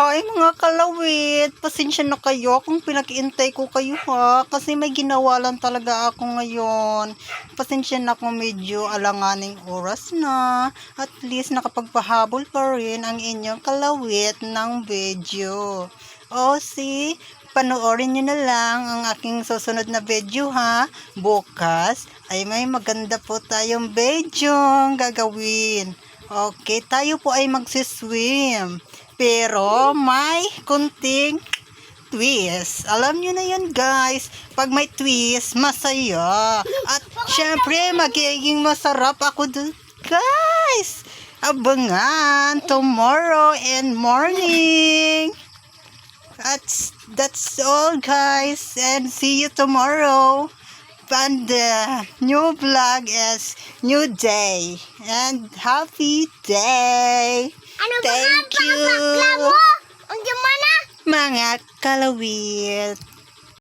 Hi mga kalawit, pasensya na kayo kung pinag-iintay ko kayo ha, kasi may ginawa lang talaga ako ngayon. Pasensya na kung medyo alanganing oras na, at least nakapagpahabol pa rin ang inyong kalawit ng video. O si, panoorin nyo na lang ang aking susunod na video ha. Bukas ay may maganda po tayong video gagawin. Okay, tayo po ay magsiswim. Pero may kunting twist. Alam nyo na yun guys. Pag may twist, masaya. At syempre, magiging masarap ako dun. Guys! Abangan tomorrow and morning. That's, that's all guys. And see you tomorrow. And the new vlog is new day. And happy day. Ano Thank ba you. Ang? Mga kalawit.